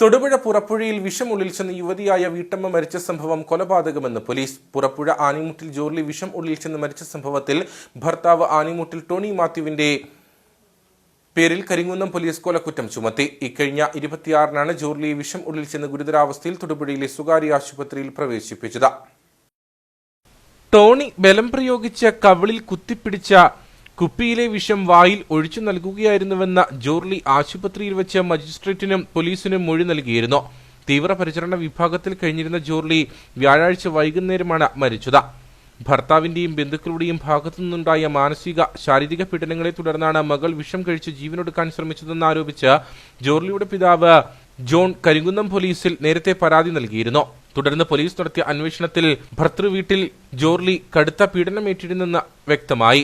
തൊടുപുഴ പുറപ്പുഴയിൽ വിഷം ഉള്ളിൽ ചെന്ന് യുവതിയായ വീട്ടമ്മ മരിച്ച സംഭവം കൊലപാതകമെന്ന് പോലീസ്. പുറപ്പുഴ ആനിമുട്ടിൽ ജോർലി വിഷം ഉള്ളിൽ ചെന്ന് മരിച്ച സംഭവത്തിൽ ഭർത്താവ് ആനിമുട്ടിൽ ടോണി മാത്യുവിന്റെ പേരിൽ കരിങ്കുന്നം പോലീസ് കൊലക്കുറ്റം ചുമത്തി. ഇക്കഴിഞ്ഞ ഇരുപത്തിയാറിനാണ് ജോർലി വിഷം ഉള്ളിൽ ചെന്ന് ഗുരുതരാവസ്ഥയിൽ തൊടുപുഴയിലെ സ്വകാര്യ ആശുപത്രിയിൽ പ്രവേശിപ്പിച്ചത്. ടോണി ബലം പ്രയോഗിച്ച കവിളിൽ കുത്തിപ്പിടിച്ച കുപ്പിയിലെ വിഷം വായിൽ ഒഴിച്ചു നൽകുകയായിരുന്നുവെന്ന ജോർലി ആശുപത്രിയിൽ വെച്ച് മജിസ്ട്രേറ്റിനും പോലീസിനും മൊഴി നൽകിയിരുന്നു. തീവ്രപരിചരണ വിഭാഗത്തിൽ കഴിഞ്ഞിരുന്ന ജോർലി വ്യാഴാഴ്ച വൈകുന്നേരമാണ് മരിച്ചത്. ഭർത്താവിന്റെയും ബന്ധുക്കളുടെയും ഭാഗത്തു നിന്നുണ്ടായ മാനസിക ശാരീരിക പീഡനങ്ങളെ തുടർന്നാണ് മകൾ വിഷം കഴിച്ച് ജീവനൊടുക്കാൻ ശ്രമിച്ചതെന്ന് ആരോപിച്ച് ജോർലിയുടെ പിതാവ് ജോൺ കരിങ്കുന്നം പോലീസിൽ നേരത്തെ പരാതി നൽകിയിരുന്നു. തുടർന്ന് പോലീസ് നടത്തിയ അന്വേഷണത്തിൽ ഭർത്തൃവീട്ടിൽ ജോർലി കടുത്ത പീഡനമേറ്റിരുന്നെന്ന് വ്യക്തമായി.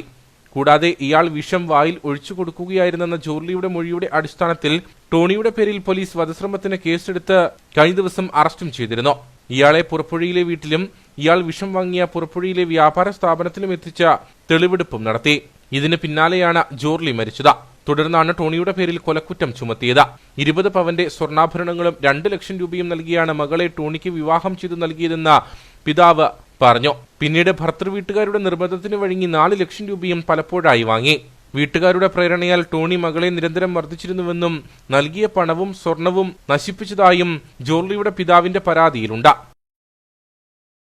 കൂടാതെ ഇയാൾ വിഷം വായിൽ ഒഴിച്ചു കൊടുക്കുകയായിരുന്നെന്ന ജോർലിയുടെ മൊഴിയുടെ അടിസ്ഥാനത്തിൽ ടോണിയുടെ പേരിൽ പോലീസ് വധശ്രമത്തിന് കേസെടുത്ത് കഴിഞ്ഞ ദിവസം അറസ്റ്റും ചെയ്തിരുന്നു. ഇയാളെ പുറപ്പുഴയിലെ വീട്ടിലും ഇയാൾ വിഷം വാങ്ങിയ പുറപ്പുഴയിലെ വ്യാപാര സ്ഥാപനത്തിലും എത്തിച്ച തെളിവെടുപ്പും നടത്തി. ഇതിന് പിന്നാലെയാണ് ജോർലി മരിച്ചത്. തുടർന്നാണ് ടോണിയുടെ പേരിൽ കൊലക്കുറ്റം ചുമത്തിയത്. ഇരുപത് പവന്റെ സ്വർണാഭരണങ്ങളും രണ്ട് ലക്ഷം രൂപയും നൽകിയാണ് മകളെ ടോണിക്ക് വിവാഹം ചെയ്തു നൽകിയതെന്ന് പിതാവ് പറഞ്ഞു. പിന്നീട് ഭർത്തൃ വീട്ടുകാരുടെ നിർബന്ധത്തിന് വഴങ്ങി നാല് ലക്ഷം രൂപയും പലപ്പോഴായി വാങ്ങി. വീട്ടുകാരുടെ പ്രേരണയാൽ ടോണി മകളെ നിരന്തരം മർദ്ദിച്ചിരുന്നുവെന്നും നൽകിയ പണവും സ്വർണവും നശിപ്പിച്ചതായും ജോർലിയുടെ പിതാവിന്റെ പരാതിയിലുണ്ട്.